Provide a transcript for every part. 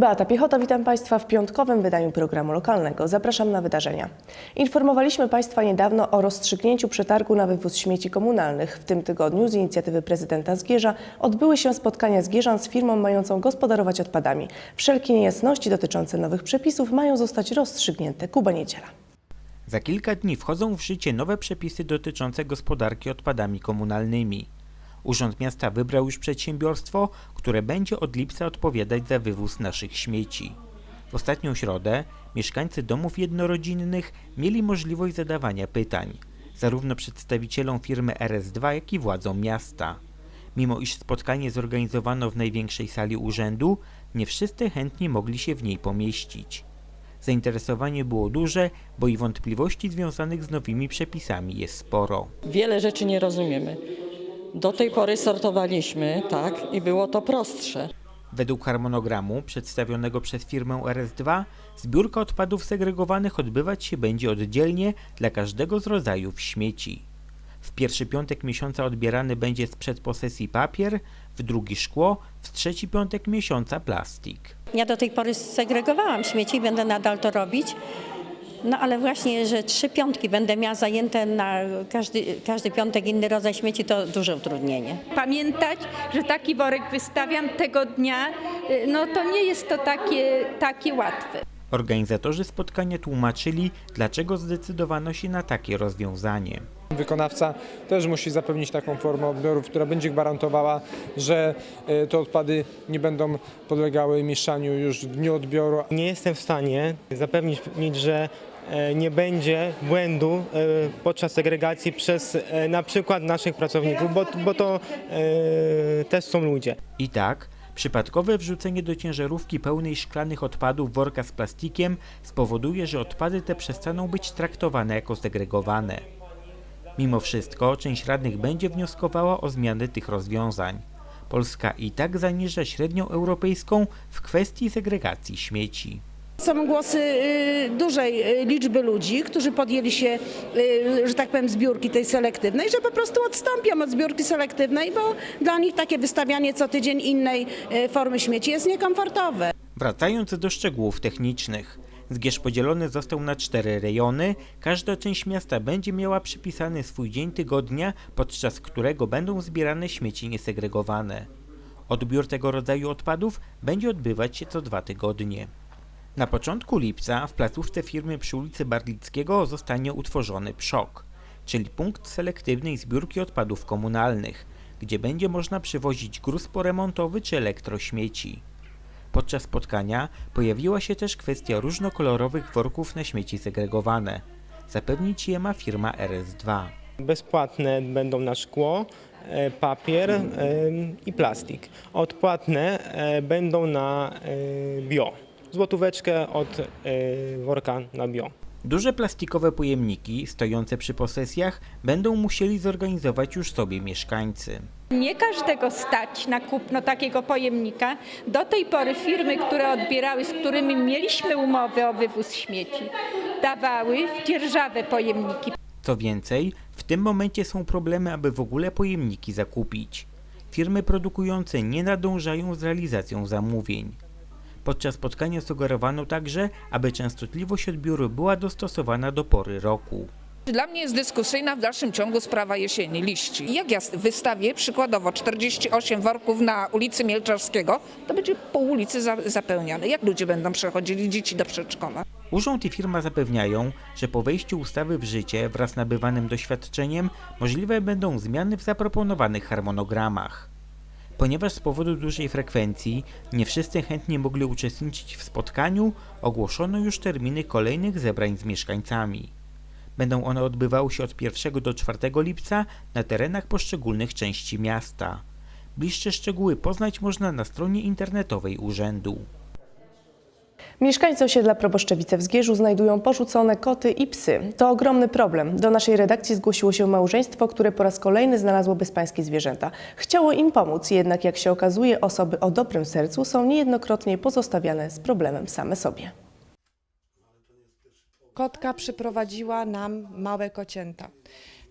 Beata Piechota, witam Państwa w piątkowym wydaniu programu lokalnego. Zapraszam na wydarzenia. Informowaliśmy Państwa niedawno o rozstrzygnięciu przetargu na wywóz śmieci komunalnych. W tym tygodniu z inicjatywy prezydenta Zgierza odbyły się spotkania Zgierzan z firmą mającą gospodarować odpadami. Wszelkie niejasności dotyczące nowych przepisów mają zostać rozstrzygnięte. Kuba Niedziela. Za kilka dni wchodzą w życie nowe przepisy dotyczące gospodarki odpadami komunalnymi. Urząd Miasta wybrał już przedsiębiorstwo, które będzie od lipca odpowiadać za wywóz naszych śmieci. W ostatnią środę mieszkańcy domów jednorodzinnych mieli możliwość zadawania pytań, zarówno przedstawicielom firmy RS2, jak i władzom miasta. Mimo iż spotkanie zorganizowano w największej sali urzędu, nie wszyscy chętnie mogli się w niej pomieścić. Zainteresowanie było duże, bo i wątpliwości związanych z nowymi przepisami jest sporo. Wiele rzeczy nie rozumiemy. Do tej pory sortowaliśmy, tak, i było to prostsze. Według harmonogramu przedstawionego przez firmę RS2, zbiórka odpadów segregowanych odbywać się będzie oddzielnie dla każdego z rodzajów śmieci. W pierwszy piątek miesiąca odbierany będzie sprzed posesji papier, w drugi szkło, w trzeci piątek miesiąca plastik. Ja do tej pory segregowałam śmieci i będę nadal to robić. No ale właśnie, że trzy piątki będę miała zajęte na każdy, każdy piątek inny rodzaj śmieci, to duże utrudnienie. pamiętać, że taki worek wystawiam tego dnia, y, no to nie jest to takie, takie łatwe. Organizatorzy spotkania tłumaczyli, dlaczego zdecydowano się na takie rozwiązanie. Wykonawca też musi zapewnić taką formę odbioru, która będzie gwarantowała, że e, te odpady nie będą podlegały mieszaniu już w dniu odbioru, Nie jestem w stanie zapewnić, że nie będzie błędu e, podczas segregacji przez e, na przykład naszych pracowników, bo, bo to e, też są ludzie. I tak, przypadkowe wrzucenie do ciężarówki pełnej szklanych odpadów worka z plastikiem spowoduje, że odpady te przestaną być traktowane jako segregowane. Mimo wszystko, część radnych będzie wnioskowała o zmianę tych rozwiązań. Polska i tak zaniża średnią europejską w kwestii segregacji śmieci. Są głosy y, dużej y, liczby ludzi, którzy podjęli się, y, że tak powiem, zbiórki tej selektywnej, że po prostu odstąpią od zbiórki selektywnej, bo dla nich takie wystawianie co tydzień innej formy śmieci jest niekomfortowe. Wracając do szczegółów technicznych. Zgierz podzielony został na cztery rejony. Każda część miasta będzie miała przypisany swój dzień tygodnia, podczas którego będą zbierane śmieci niesegregowane. Odbiór tego rodzaju odpadów będzie odbywać się co dwa tygodnie. Na początku lipca w placówce firmy przy ulicy Barlickiego zostanie utworzony PSZOK, czyli punkt selektywnej zbiórki odpadów komunalnych, gdzie będzie można przywozić gruz poremontowy czy elektrośmieci. Podczas spotkania pojawiła się też kwestia różnokolorowych worków na śmieci segregowane. Zapewnić je ma firma RS2. Bezpłatne będą na szkło, e, papier e, i plastik. Odpłatne e, będą na bio. Złotóweczkę od e, worka na bio. Duże plastikowe pojemniki stojące przy posesjach będą musieli zorganizować już sobie mieszkańcy. Nie każdego stać na kupno takiego pojemnika. Do tej pory firmy, które odbierały, z którymi mieliśmy umowę o wywóz śmieci, dawały w dzierżawę pojemniki. Co więcej, w tym momencie są problemy, aby w ogóle pojemniki zakupić. Firmy produkujące nie nadążają z realizacją zamówień. Podczas spotkania sugerowano także, aby częstotliwość odbioru była dostosowana do pory roku. Dla mnie jest dyskusyjna w dalszym ciągu sprawa jesieni liści. Jak ja wystawię przykładowo 48 worków na ulicy Mielczarskiego, to będzie pół ulicy za, zapełniane. Jak ludzie będą przechodzili dzieci do przedszkola? Urząd i firma zapewniają, że po wejściu ustawy w życie wraz z nabywanym doświadczeniem możliwe będą zmiany w zaproponowanych harmonogramach. Ponieważ z powodu dużej frekwencji nie wszyscy chętnie mogli uczestniczyć w spotkaniu, ogłoszono już terminy kolejnych zebrań z mieszkańcami. Będą one odbywały się od 1 do 4 lipca na terenach poszczególnych części miasta. Bliższe szczegóły poznać można na stronie internetowej urzędu. Mieszkańcy osiedla Proboszczewice w Zgierzu znajdują porzucone koty i psy. To ogromny problem. Do naszej redakcji zgłosiło się małżeństwo, które po raz kolejny znalazło bezpańskie zwierzęta. Chciało im pomóc, jednak jak się okazuje, osoby o dobrym sercu są niejednokrotnie pozostawiane z problemem same sobie. Kotka przyprowadziła nam małe kocięta.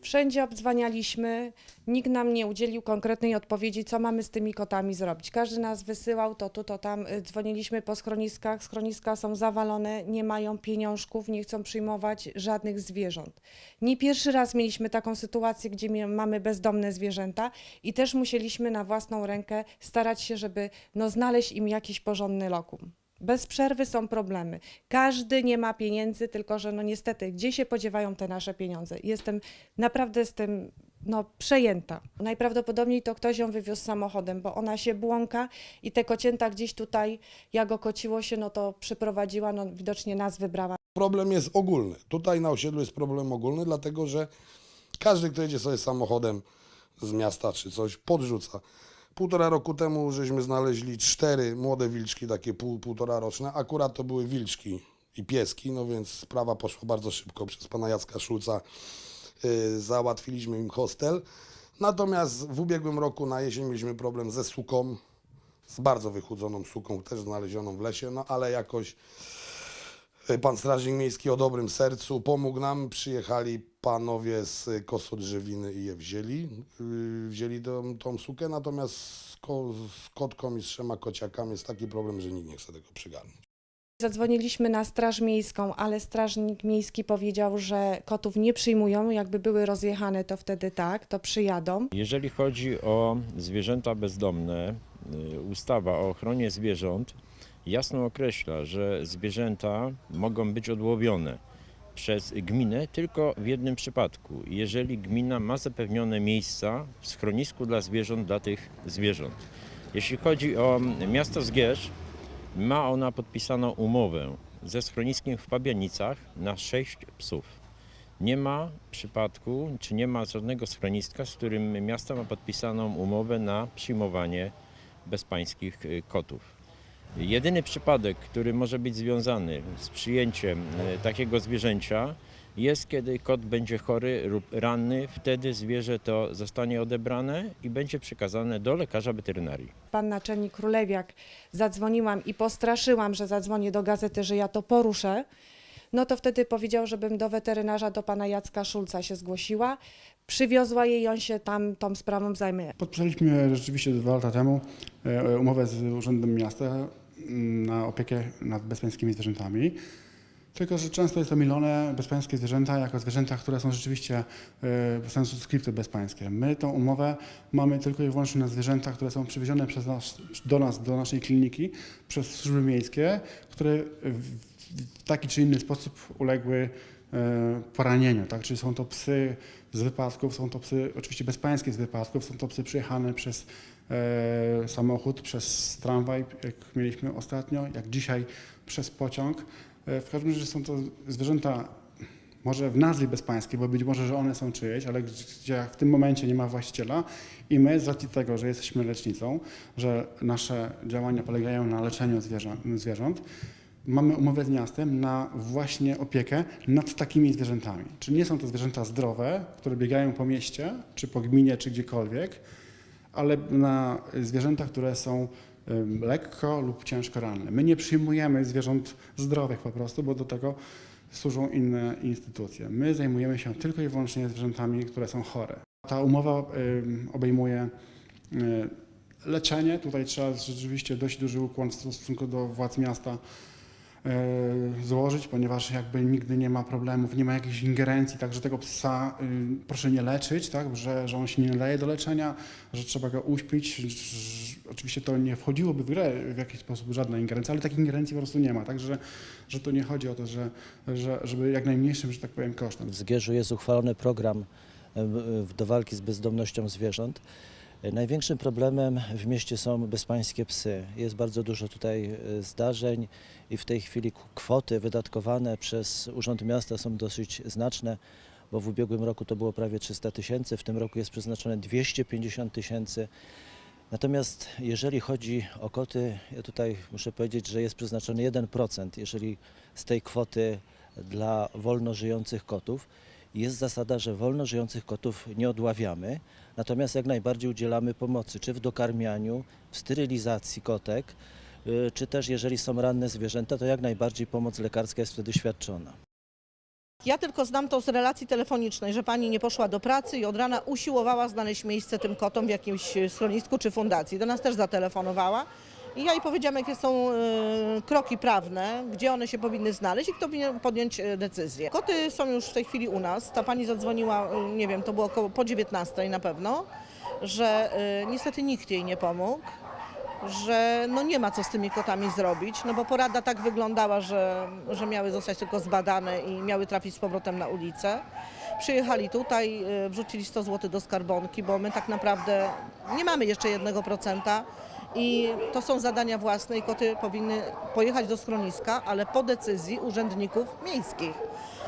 Wszędzie obdzwanialiśmy, nikt nam nie udzielił konkretnej odpowiedzi, co mamy z tymi kotami zrobić. Każdy nas wysyłał to tu, to tam, y, dzwoniliśmy po schroniskach, schroniska są zawalone, nie mają pieniążków, nie chcą przyjmować żadnych zwierząt. Nie pierwszy raz mieliśmy taką sytuację, gdzie mamy bezdomne zwierzęta i też musieliśmy na własną rękę starać się, żeby no, znaleźć im jakiś porządny lokum. Bez przerwy są problemy. Każdy nie ma pieniędzy, tylko że no niestety, gdzie się podziewają te nasze pieniądze? Jestem naprawdę z tym no, przejęta. Najprawdopodobniej to ktoś ją wywiózł samochodem, bo ona się błąka i te kocięta gdzieś tutaj, jak okociło się, no to przyprowadziła, no widocznie nas wybrała. Problem jest ogólny. Tutaj na osiedlu jest problem ogólny, dlatego że każdy, kto jedzie sobie samochodem z miasta czy coś, podrzuca. Półtora roku temu żeśmy znaleźli cztery młode wilczki, takie pół, półtora roczne. Akurat to były wilczki i pieski, no więc sprawa poszła bardzo szybko. Przez pana Jacka Szulca y, załatwiliśmy im hostel. Natomiast w ubiegłym roku na jesień mieliśmy problem ze suką, z bardzo wychudzoną suką, też znalezioną w lesie, no ale jakoś Pan Strażnik Miejski o dobrym sercu pomógł nam. Przyjechali panowie z Kosodrzewiny i je wzięli. Yy, Wzięli tą, tą sukę, natomiast z, ko, z kotką i z trzema kociakami jest taki problem, że nikt nie chce tego przygarnąć. Zadzwoniliśmy na Straż Miejską, ale Strażnik Miejski powiedział, że kotów nie przyjmują. Jakby były rozjechane, to wtedy tak, to przyjadą. Jeżeli chodzi o zwierzęta bezdomne, y, ustawa o ochronie zwierząt jasno określa, że zwierzęta mogą być odłowione przez gminę tylko w jednym przypadku. Jeżeli gmina ma zapewnione miejsca w schronisku dla zwierząt dla tych zwierząt. Jeśli chodzi o miasto Zgierz, ma ona podpisaną umowę ze schroniskiem w Pabianicach na 6 psów. Nie ma przypadku, czy nie ma żadnego schroniska, z którym miasto ma podpisaną umowę na przyjmowanie bezpańskich kotów. Jedyny przypadek, który może być związany z przyjęciem y, takiego zwierzęcia, jest kiedy kot będzie chory lub ranny, wtedy zwierzę to zostanie odebrane i będzie przekazane do lekarza weterynarii. Pan naczelnik Królewiak zadzwoniłam i postraszyłam, że zadzwonię do gazety, że ja to poruszę. No to wtedy powiedział, żebym do weterynarza, do pana Jacka Szulca się zgłosiła. Przywiozła jej i on się tam tą sprawą zajmie. Podpisaliśmy rzeczywiście dwa lata temu e, umowę z Urzędem Miasta mm, na opiekę nad bezpańskimi zwierzętami. Tylko, że często jest to mylone bezpańskie zwierzęta jako zwierzęta, które są rzeczywiście e, w sensu stricte bezpańskie. My tą umowę mamy tylko i wyłącznie na zwierzęta, które są przywiezione przez nas, do nas, do naszej kliniki przez służby miejskie, które w taki czy inny sposób uległy e, poranieniu. Tak? Czyli są to psy z wypadków, są to psy oczywiście bezpańskie z wypadków, są to psy przyjechane przez e, samochód, przez tramwaj, jak mieliśmy ostatnio, jak dzisiaj przez pociąg. E, w każdym razie są to zwierzęta może w nazwie bezpańskiej, bo być może, że one są czyjeś, ale gdzie w tym momencie nie ma właściciela i my z racji tego, że jesteśmy lecznicą, że nasze działania polegają na leczeniu zwierząt, mamy umowę z miastem na właśnie opiekę nad takimi zwierzętami. Czyli nie są to zwierzęta zdrowe, które biegają po mieście, czy po gminie, czy gdziekolwiek, ale na zwierzęta, które są lekko lub ciężko ranne. My nie przyjmujemy zwierząt zdrowych po prostu, bo do tego służą inne instytucje. My zajmujemy się tylko i wyłącznie zwierzętami, które są chore. Ta umowa obejmuje y, leczenie. Tutaj trzeba rzeczywiście dość duży ukłon w stosunku do władz miasta e, złożyć, ponieważ jakby nigdy nie ma problemów, nie ma jakiejś ingerencji, także tego psa y, proszę nie leczyć, tak, że, że on się nie nadaje do leczenia, że trzeba go uśpić. Oczywiście to nie wchodziłoby w grę w jakiś sposób żadna ingerencja, ale takiej ingerencji po prostu nie ma, także że to nie chodzi o to, że, że żeby jak najmniejszym, że tak powiem, kosztem. W Zgierzu jest uchwalony program e, do walki z bezdomnością zwierząt. Największym problemem w mieście są bezpańskie psy. Jest bardzo dużo tutaj e, zdarzeń i w tej chwili kwoty wydatkowane przez Urząd Miasta są dosyć znaczne, bo w ubiegłym roku to było prawie 300 tysięcy, w tym roku jest przeznaczone 250 tysięcy. Natomiast jeżeli chodzi o koty, ja tutaj muszę powiedzieć, że jest przeznaczony 1%, jeżeli z tej kwoty dla wolno żyjących kotów. Jest zasada, że wolno żyjących kotów nie odławiamy, natomiast jak najbardziej udzielamy pomocy, czy w dokarmianiu, w sterylizacji kotek, y, czy też jeżeli są ranne zwierzęta, to jak najbardziej pomoc lekarska jest wtedy świadczona. Ja tylko znam to z relacji telefonicznej, że pani nie poszła do pracy i od rana usiłowała znaleźć miejsce tym kotom w jakimś schronisku czy fundacji. Do nas też zatelefonowała. I ja jej powiedziałam, jakie są e, kroki prawne, gdzie one się powinny znaleźć i kto powinien podjąć e, decyzję. Koty są już w tej chwili u nas. Ta pani zadzwoniła, e, nie wiem, to było około po 19 na pewno, że niestety nikt jej nie pomógł że no nie ma co z tymi kotami zrobić, no bo porada tak wyglądała, że, że miały zostać tylko zbadane i miały trafić z powrotem na ulicę. Przyjechali tutaj, y, wrzucili 100 zł do skarbonki, bo my tak naprawdę nie mamy jeszcze 1% i to są zadania własne i koty powinny pojechać do schroniska, ale po decyzji urzędników miejskich.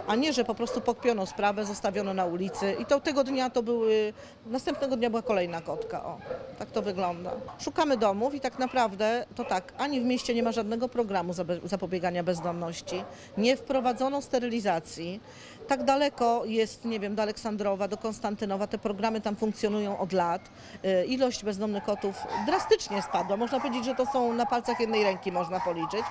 A nie, że po prostu pokpiono sprawę, zostawiono na ulicy i to tego dnia to były, następnego dnia była kolejna kotka. O, tak to wygląda. Szukamy domów i tak naprawdę to tak, ani w mieście nie ma żadnego programu zapobiegania bezdomności, nie wprowadzono sterylizacji. Tak daleko jest, nie wiem, do Aleksandrowa, do Konstantynowa, te programy tam funkcjonują od lat. Y, Ilość bezdomnych kotów drastycznie spadła. Można powiedzieć, że to są na palcach jednej ręki można policzyć.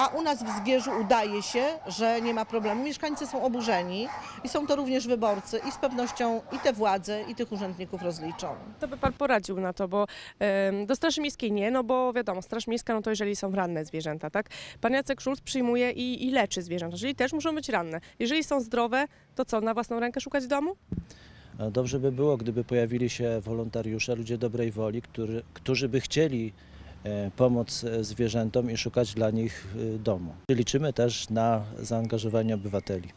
A u nas w Zgierzu udaje się, że nie ma problemu. Mieszkańcy są oburzeni i są to również wyborcy i z pewnością i te władze, i tych urzędników rozliczą. Co by pan poradził na to, bo em, do Straży Miejskiej nie, no bo wiadomo, Straż Miejska, no to jeżeli są ranne zwierzęta, tak? Pan Jacek Szulc przyjmuje i, i leczy zwierzęta, czyli też muszą być ranne. Jeżeli są zdrowe, to co, na własną rękę szukać domu? Dobrze by było, gdyby pojawili się wolontariusze, ludzie dobrej woli, którzy, którzy by chcieli e, pomóc e, zwierzętom i szukać dla nich e, domu. Liczymy też na zaangażowanie obywateli.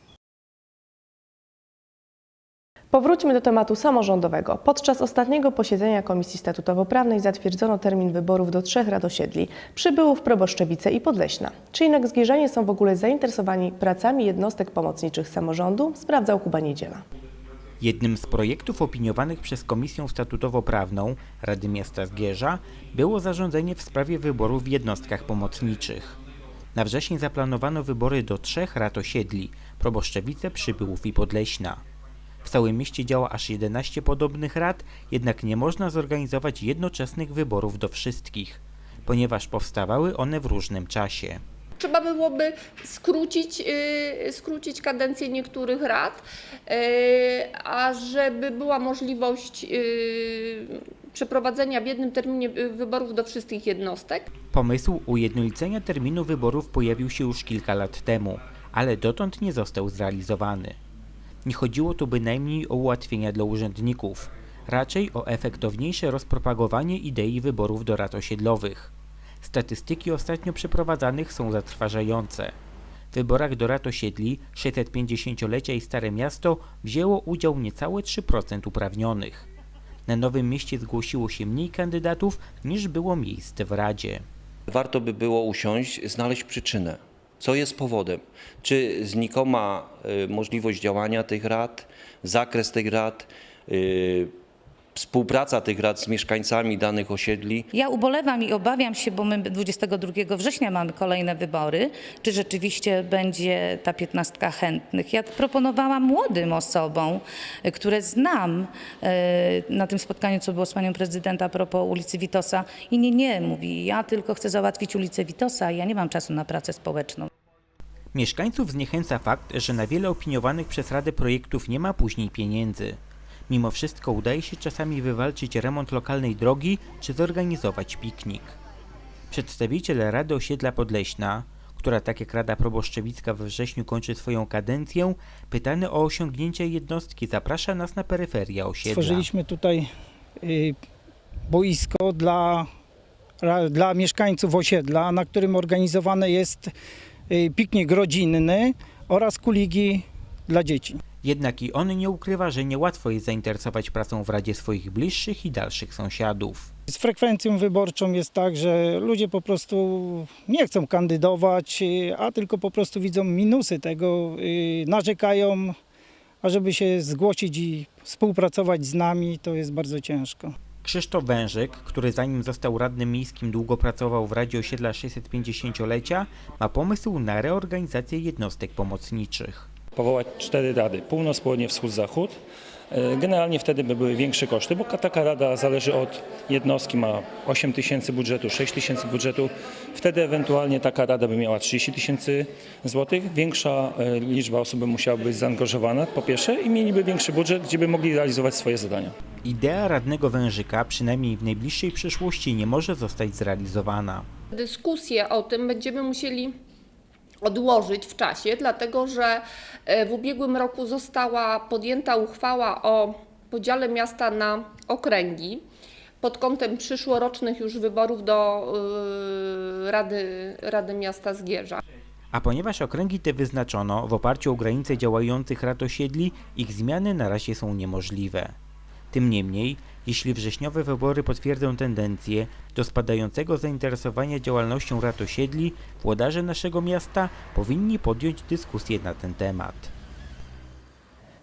Powróćmy do tematu samorządowego. Podczas ostatniego posiedzenia Komisji Statutowo-Prawnej zatwierdzono termin wyborów do trzech rad osiedli, przybyłów Proboszczewice i Podleśna. Czy jednak zgierzanie są w ogóle zainteresowani pracami jednostek pomocniczych samorządu? Sprawdzał Kuba Niedziela. Jednym z projektów opiniowanych przez Komisję Statutowo-Prawną Rady Miasta Zgierza było zarządzenie w sprawie wyborów w jednostkach pomocniczych. Na wrzesień zaplanowano wybory do trzech rad osiedli – Proboszczewice, Przybyłów i Podleśna. W całym mieście działa aż 11 podobnych rad, jednak nie można zorganizować jednoczesnych wyborów do wszystkich, ponieważ powstawały one w różnym czasie. Trzeba byłoby skrócić, yy, skrócić kadencję niektórych rad, yy, a żeby była możliwość yy, przeprowadzenia w jednym terminie wyborów do wszystkich jednostek. Pomysł ujednolicenia terminu wyborów pojawił się już kilka lat temu, ale dotąd nie został zrealizowany. Nie chodziło tu bynajmniej o ułatwienia dla urzędników, raczej o efektowniejsze rozpropagowanie idei wyborów do rad osiedlowych. Statystyki ostatnio przeprowadzanych są zatrważające. W wyborach do rad osiedli 650-lecia i Stare Miasto wzięło udział niecałe 3% uprawnionych. Na Nowym Mieście zgłosiło się mniej kandydatów niż było miejsc w Radzie. Warto by było usiąść, znaleźć przyczynę. Co jest powodem? Czy znikoma y, możliwość działania tych rad, zakres tych rad, y, współpraca tych rad z mieszkańcami danych osiedli? Ja ubolewam i obawiam się, bo my 22 września mamy kolejne wybory, czy rzeczywiście będzie ta piętnastka chętnych. Ja proponowałam młodym osobom, które znam y, na tym spotkaniu, co było z panią prezydent a propos ulicy Witosa i nie, nie, mówi, ja tylko chcę załatwić ulicę Witosa, ja nie mam czasu na pracę społeczną. Mieszkańców zniechęca fakt, że na wiele opiniowanych przez Radę projektów nie ma później pieniędzy. Mimo wszystko udaje się czasami wywalczyć remont lokalnej drogi czy zorganizować piknik. Przedstawiciel Rady Osiedla Podleśna, która tak jak Rada Proboszczewicka we wrześniu kończy swoją kadencję, pytany o osiągnięcia jednostki zaprasza nas na peryferię osiedla. Stworzyliśmy tutaj y, boisko dla, dla mieszkańców osiedla, na którym organizowany jest y, piknik rodzinny oraz kuligi dla dzieci. Jednak i on nie ukrywa, że niełatwo jest zainteresować pracą w Radzie swoich bliższych i dalszych sąsiadów. Z frekwencją wyborczą jest tak, że ludzie po prostu nie chcą kandydować, a tylko po prostu widzą minusy tego, y, narzekają, a żeby się zgłosić i współpracować z nami, to jest bardzo ciężko. Krzysztof Wężyk, który zanim został radnym miejskim długo pracował w Radzie Osiedla 650-lecia, ma pomysł na reorganizację jednostek pomocniczych. Powołać cztery rady: północ, południe, wschód, zachód. E, Generalnie wtedy by były większe koszty, bo taka rada zależy od jednostki, ma 8 tysięcy budżetu, 6 tysięcy budżetu. Wtedy ewentualnie taka rada by miała 30 tysięcy złotych. Większa e, liczba osób by musiała być zaangażowana po pierwsze i mieliby większy budżet, gdzie by mogli realizować swoje zadania. Idea radnego Wężyka przynajmniej w najbliższej przyszłości nie może zostać zrealizowana. Dyskusję o tym będziemy musieli odłożyć w czasie, dlatego że e, w ubiegłym roku została podjęta uchwała o podziale miasta na okręgi pod kątem przyszłorocznych już wyborów do y, Rady, Rady Miasta Zgierza. A ponieważ okręgi te wyznaczono w oparciu o granice działających rad osiedli, ich zmiany na razie są niemożliwe. Tym niemniej, jeśli wrześniowe wybory potwierdzą tendencję do spadającego zainteresowania działalnością rad osiedli, włodarze naszego miasta powinni podjąć dyskusję na ten temat.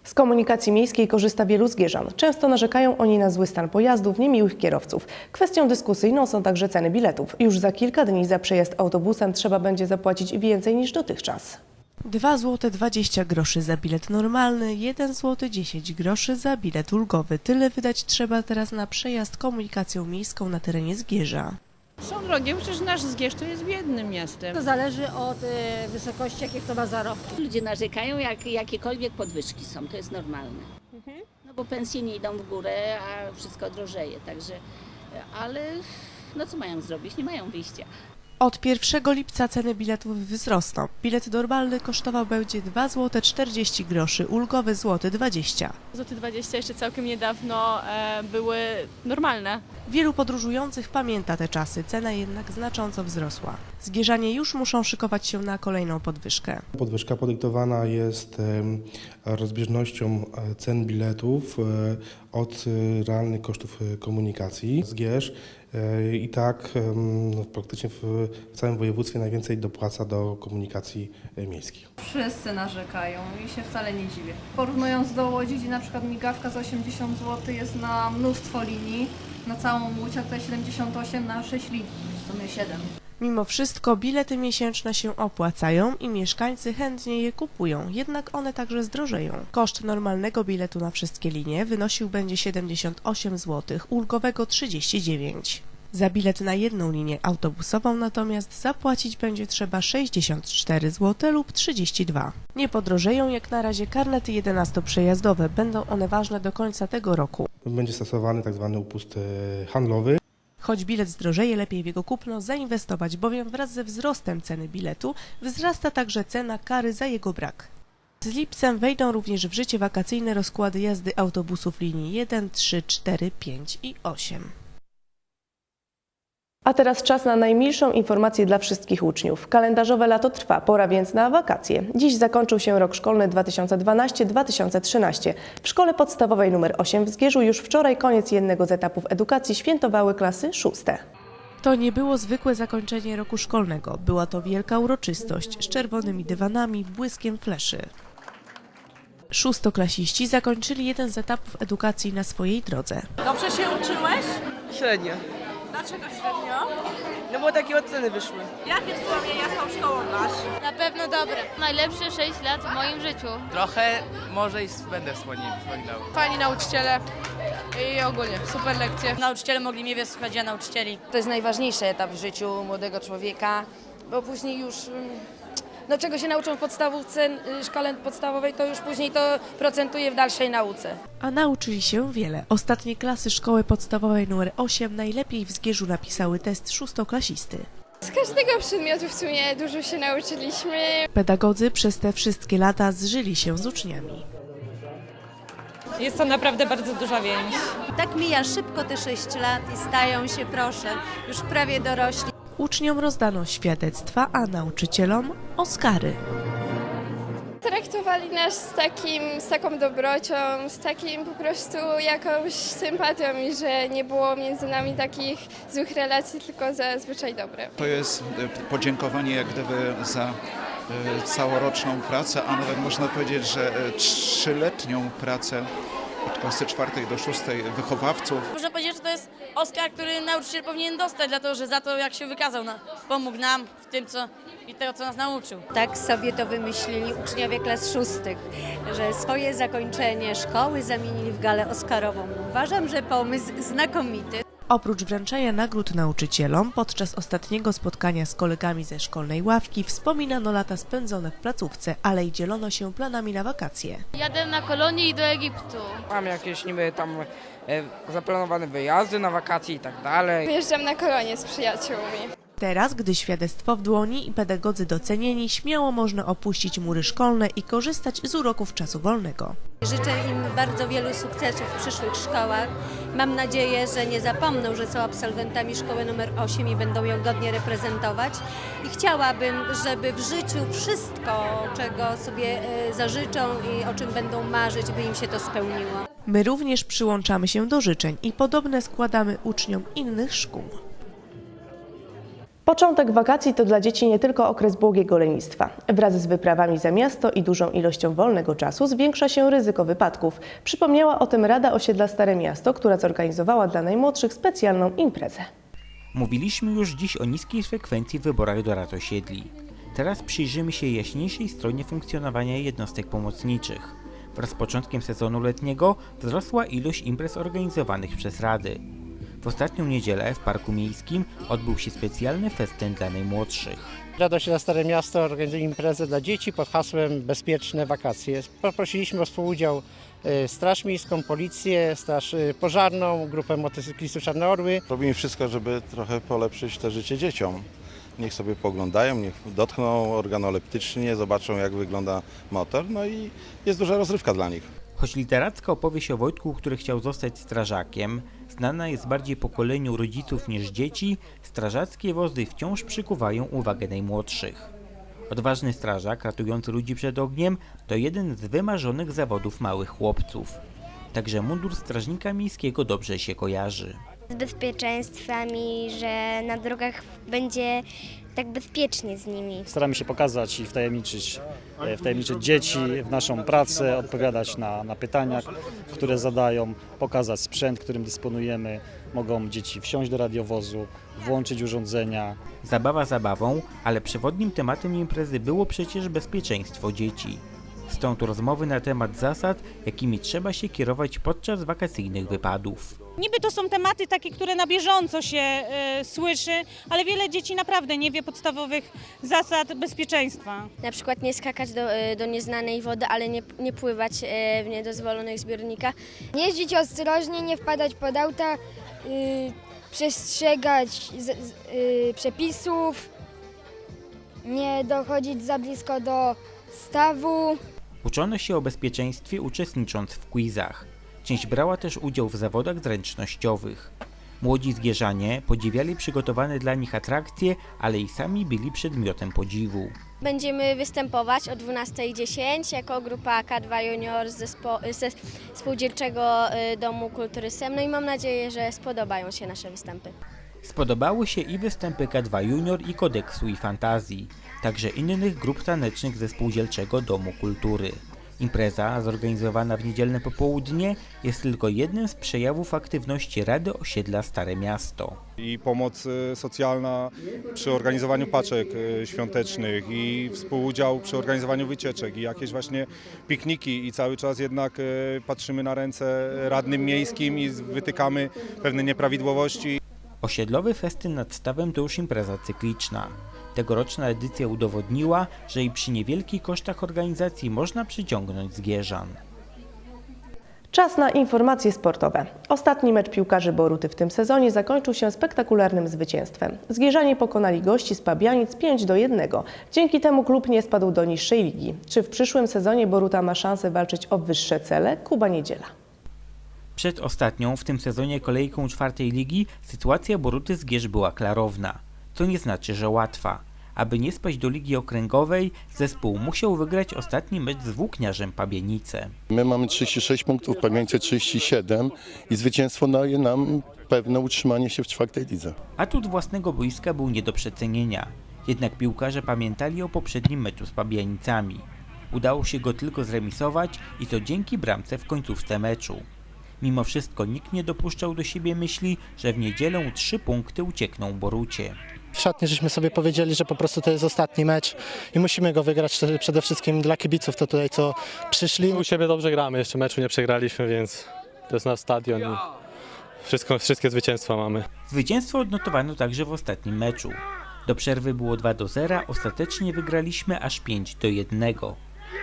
Z komunikacji miejskiej korzysta wielu zgierzan. Często narzekają oni na zły stan pojazdów, niemiłych kierowców. Kwestią dyskusyjną są także ceny biletów. Już za kilka dni za przejazd autobusem trzeba będzie zapłacić więcej niż dotychczas. 2 zł 20 groszy za bilet normalny, 1 zł 10 groszy za bilet ulgowy. Tyle wydać trzeba teraz na przejazd komunikacją miejską na terenie Zgierza. Są drogie, przecież nasz Zgierz to jest biednym miastem. To zależy od e, wysokości, jakie kto ma zarobki. Ludzie narzekają, jak jakiekolwiek podwyżki są, to jest normalne. No bo pensje nie idą w górę, a wszystko drożeje, także, ale no co mają zrobić? Nie mają wyjścia. Od 1 lipca ceny biletów wzrosną. Bilet normalny kosztował będzie 2 zł 40 groszy, ulgowy złoty 20. Złoty 20 jeszcze całkiem niedawno e, były normalne. Wielu podróżujących pamięta te czasy, cena jednak znacząco wzrosła. Zgierzanie już muszą szykować się na kolejną podwyżkę. Podwyżka podyktowana jest rozbieżnością e, cen biletów e, od e, realnych kosztów komunikacji. Zgierz i tak no, praktycznie w, całym województwie najwięcej dopłaca do komunikacji e, miejskiej. Wszyscy narzekają i się wcale nie dziwię. Porównując do Łodzi, gdzie na przykład migawka za 80 zł jest na mnóstwo linii, na całą Łódź, a tutaj 78 na 6 linii, w sumie 7. Mimo wszystko bilety miesięczne się opłacają i mieszkańcy chętnie je kupują, jednak one także zdrożeją. Koszt normalnego biletu na wszystkie linie wynosił będzie 78 zł, ulgowego 39. Za bilet na jedną linię autobusową natomiast zapłacić będzie trzeba 64 zł lub 32. Nie podrożeją jak na razie karnety 11-przejazdowe, będą one ważne do końca tego roku. Będzie stosowany tak zwany upust e, handlowy. Choć bilet zdrożeje, lepiej w jego kupno zainwestować, bowiem wraz ze wzrostem ceny biletu wzrasta także cena kary za jego brak. Z lipcem wejdą również w życie wakacyjne rozkłady jazdy autobusów linii 1, 3, 4, 5 i 8. A teraz czas na najmilszą informację dla wszystkich uczniów. Kalendarzowe lato trwa, pora więc na wakacje. Dziś zakończył się rok szkolny 2012-2013. W szkole podstawowej nr 8 w Zgierzu już wczoraj koniec jednego z etapów edukacji świętowały klasy szóste. To nie było zwykłe zakończenie roku szkolnego. Była to wielka uroczystość z czerwonymi dywanami, błyskiem fleszy. Szóstoklasiści zakończyli jeden z etapów edukacji na swojej drodze. Dobrze się uczyłeś? Średnio. Dlaczego średnio? No bo takie oceny wyszły. Jakie wspomnienia z tą szkołą masz? Na pewno dobre. Najlepsze 6 lat w moim życiu. Trochę może i będę wspominał. Fajni nauczyciele i ogólnie super lekcje. Nauczyciele mogli mnie wysłuchać, ja nauczycieli. To jest najważniejszy etap w życiu młodego człowieka, bo później już ym, no czego się nauczą w podstawówce, y, szkole podstawowej, to już później to procentuje w dalszej nauce. A nauczyli się wiele. Ostatnie klasy szkoły podstawowej nr 8 najlepiej w Zgierzu napisały test szóstoklasisty. Z każdego przedmiotu w sumie dużo się nauczyliśmy. Pedagodzy przez te wszystkie lata zżyli się z uczniami. Jest to naprawdę bardzo duża więź. Tak mija szybko te 6 lat i stają się, proszę, już prawie dorośli. Uczniom rozdano świadectwa, a nauczycielom Oskary. Traktowali nas z, takim, z taką dobrocią, z takim po prostu jakąś sympatią i że nie było między nami takich złych relacji, tylko zazwyczaj dobre. To jest e, podziękowanie jak gdyby za e, całoroczną pracę, a nawet można powiedzieć, że e, trzyletnią pracę od klasy czwartej do szóstej wychowawców. Można powiedzieć, że to jest Oskar, który nauczyciel powinien dostać, dlatego że za to, jak się wykazał, na, pomógł nam w tym, co i tego, co nas nauczył. Tak sobie to wymyślili uczniowie klas szóstych, że swoje zakończenie szkoły zamienili w galę Oscarową. Uważam, że pomysł znakomity. Oprócz wręczenia nagród nauczycielom, podczas ostatniego spotkania z kolegami ze szkolnej ławki wspominano lata spędzone w placówce, ale i dzielono się planami na wakacje. Jadę na kolonię i do Egiptu. Mam jakieś niby tam e, zaplanowane wyjazdy na wakacje i tak dalej. Wyjeżdżam na kolonie z przyjaciółmi. Teraz, gdy świadectwo w dłoni i pedagodzy docenieni, śmiało można opuścić mury szkolne i korzystać z uroków czasu wolnego. Życzę im bardzo wielu sukcesów w przyszłych szkołach. Mam nadzieję, że nie zapomną, że są absolwentami szkoły numer 8 i będą ją godnie reprezentować. I chciałabym, żeby w życiu wszystko, czego sobie e, zażyczą i o czym będą marzyć, by im się to spełniło. My również przyłączamy się do życzeń i podobne składamy uczniom innych szkół. Początek wakacji to dla dzieci nie tylko okres błogiego lenistwa. Wraz z wyprawami za miasto i dużą ilością wolnego czasu zwiększa się ryzyko wypadków. Przypomniała o tym Rada Osiedla Stare Miasto, która zorganizowała dla najmłodszych specjalną imprezę. Mówiliśmy już dziś o niskiej frekwencji w wyborach do rad osiedli. Teraz przyjrzymy się jaśniejszej stronie funkcjonowania jednostek pomocniczych. Wraz z początkiem sezonu letniego wzrosła ilość imprez organizowanych przez rady. W ostatnią niedzielę w Parku Miejskim odbył się specjalny festyn dla najmłodszych. Rada Osiedla Stare Miasto organizuje imprezę dla dzieci pod hasłem Bezpieczne wakacje. Poprosiliśmy o współudział e, Straż Miejską, Policję, Straż e, Pożarną, grupę motocyklistów Czarne Orły. Robimy wszystko, żeby trochę polepszyć to życie dzieciom. Niech sobie poglądają, niech dotkną organoleptycznie, zobaczą jak wygląda motor, no i jest duża rozrywka dla nich. Choć literacka opowieść o Wojtku, który chciał zostać strażakiem, znana jest bardziej pokoleniu rodziców niż dzieci, strażackie wozy wciąż przykuwają uwagę najmłodszych. Odważny strażak ratujący ludzi przed ogniem to jeden z wymarzonych zawodów małych chłopców. Także mundur strażnika miejskiego dobrze się kojarzy. Z bezpieczeństwem i że na drogach będzie tak bezpiecznie z nimi. Staramy się pokazać i wtajemniczyć, e, wtajemniczyć dzieci w naszą pracę, odpowiadać na, na pytania, które zadają, pokazać sprzęt, którym dysponujemy. Mogą dzieci wsiąść do radiowozu, włączyć urządzenia, Zabawa zabawą, ale przewodnim tematem imprezy było przecież bezpieczeństwo dzieci. Stąd rozmowy na temat zasad, jakimi trzeba się kierować podczas wakacyjnych wypadów. Niby to są tematy takie, które na bieżąco się e, słyszy, ale wiele dzieci naprawdę nie wie podstawowych zasad bezpieczeństwa. Na przykład nie skakać do, e, do nieznanej wody, ale nie, nie pływać e, w niedozwolonych zbiornikach. Jeździć ostrożnie, nie wpadać pod auta, y, przestrzegać z, z, y, przepisów, nie dochodzić za blisko do stawu. Uczono się o bezpieczeństwie uczestnicząc w quizach. Część brała też udział w zawodach zręcznościowych. Młodzi zgierzanie podziwiali przygotowane dla nich atrakcje, ale i sami byli przedmiotem podziwu. Będziemy występować o 12.10 jako grupa K2 Junior ze, spo, ze Spółdzielczego y, Domu Kultury SEM. No i mam nadzieję, że spodobają się nasze występy. Spodobały się i występy K2 Junior i Kodeksu i Fantazji, także innych grup tanecznych ze Spółdzielczego Domu Kultury. Impreza, zorganizowana w niedzielne popołudnie, jest tylko jednym z przejawów aktywności Rady Osiedla Stare Miasto. i pomoc y, socjalna przy organizowaniu paczek y, świątecznych i współudział przy organizowaniu wycieczek i jakieś właśnie pikniki i cały czas jednak y, patrzymy na ręce radnym miejskim i wytykamy pewne nieprawidłowości. Osiedlowy festyn nad stawem to już impreza cykliczna. Tegoroczna edycja udowodniła, że i przy niewielkich kosztach organizacji można przyciągnąć zgierzan. Czas na informacje sportowe. Ostatni mecz piłkarzy Boruty w tym sezonie zakończył się spektakularnym zwycięstwem. Zgierzanie pokonali gości z Pabianic 5 do 1. Dzięki temu klub nie spadł do niższej ligi. Czy w przyszłym sezonie Boruta ma szansę walczyć o wyższe cele? Kuba Niedziela. Przed ostatnią w tym sezonie kolejką czwartej ligi sytuacja Boruty Zgierz była klarowna, co nie znaczy, że łatwa. Aby nie spaść do ligi okręgowej, zespół musiał wygrać ostatni mecz z włókniarzem Pabienice. My mamy 36 punktów, Pamięcie 37 i zwycięstwo daje nam pewne utrzymanie się w czwartej lidze. Atut własnego boiska był nie do przecenienia, jednak piłkarze pamiętali o poprzednim meczu z Pabianicami. Udało się go tylko zremisować i to dzięki bramce w końcówce meczu. Mimo wszystko nikt nie dopuszczał do siebie myśli, że w niedzielę trzy punkty uciekną Borucie. W szatni żeśmy sobie powiedzieli, że po prostu to jest ostatni mecz i musimy go wygrać przede wszystkim dla kibiców, to tutaj co przyszli. U siebie dobrze gramy, jeszcze meczu nie przegraliśmy, więc to jest nasz stadion i wszystko, wszystkie zwycięstwa mamy. Zwycięstwo odnotowano także w ostatnim meczu. Do przerwy było 2 do 0, ostatecznie wygraliśmy aż 5 do 1.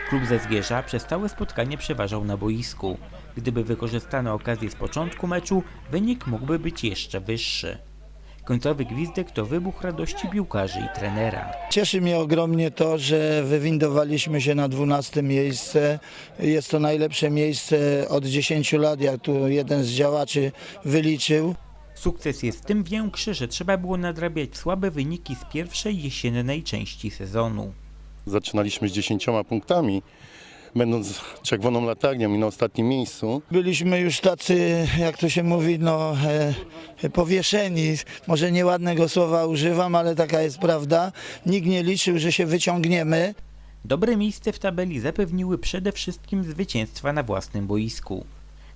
Klub ze Zgierza przez całe spotkanie przeważał na boisku. Gdyby wykorzystano okazję z początku meczu, wynik mógłby być jeszcze wyższy. Końcowy gwizdek to wybuch radości piłkarzy i trenera. Cieszy mnie ogromnie to, że wywindowaliśmy się na 12 miejsce. Jest to najlepsze miejsce od 10 lat, jak tu jeden z działaczy wyliczył. Sukces jest tym większy, że trzeba było nadrabiać słabe wyniki z pierwszej jesiennej części sezonu. Zaczynaliśmy z 10 punktami, będąc czerwoną latarnią i na ostatnim miejscu. Byliśmy już tacy, jak to się mówi, no e, powieszeni. Może nieładnego słowa używam, ale taka jest prawda. Nikt nie liczył, że się wyciągniemy. Dobre miejsce w tabeli zapewniły przede wszystkim zwycięstwa na własnym boisku.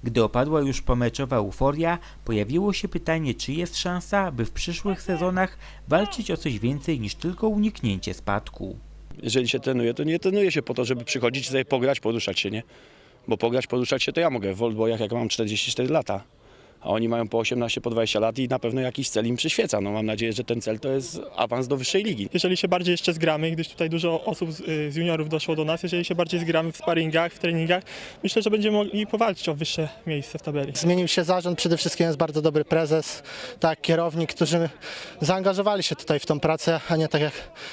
Gdy opadła już pomeczowa euforia, pojawiło się pytanie, czy jest szansa, by w przyszłych sezonach walczyć o coś więcej niż tylko uniknięcie spadku. Jeżeli się trenuje, to nie trenuje się po to, żeby przychodzić sobie pograć, poruszać się, nie? Bo pograć, poruszać się to ja mogę w Voltboyach, jak mam 44 lata. A oni mają po 18, po 20 lat i na pewno jakiś cel im przyświeca. No mam nadzieję, że ten cel to jest awans do wyższej ligi. Jeżeli się bardziej jeszcze zgramy, gdyż tutaj dużo osób z, y, z juniorów doszło do nas, jeżeli się bardziej zgramy w sparingach, w treningach, myślę, że będziemy mogli powalczyć o wyższe miejsce w tabeli. Zmienił się zarząd, przede wszystkim jest bardzo dobry prezes, tak, kierownik, którzy zaangażowali się tutaj w tą pracę, a nie tak jak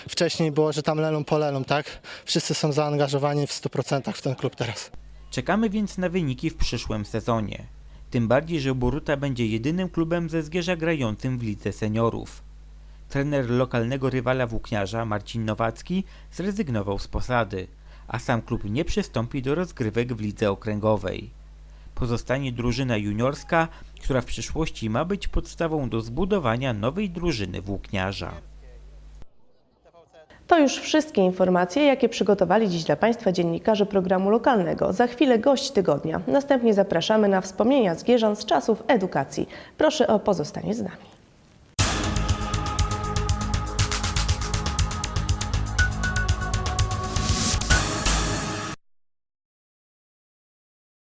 wcześniej było, że tam lelą po lelą, tak? Wszyscy są zaangażowani w 100% w ten klub teraz. Czekamy więc na wyniki w przyszłym sezonie. Tym bardziej, że Boruta będzie jedynym klubem ze Zgierza grającym w lidze seniorów. Trener lokalnego rywala włókniarza Marcin Nowacki zrezygnował z posady, a sam klub nie przystąpi do rozgrywek w lidze okręgowej. Pozostanie drużyna juniorska, która w przyszłości ma być podstawą do zbudowania nowej drużyny włókniarza. To już wszystkie informacje, jakie przygotowali dziś dla Państwa dziennikarze programu lokalnego. Za chwilę gość tygodnia. Następnie zapraszamy na wspomnienia Zgierząt z czasów edukacji. Proszę o pozostanie z nami.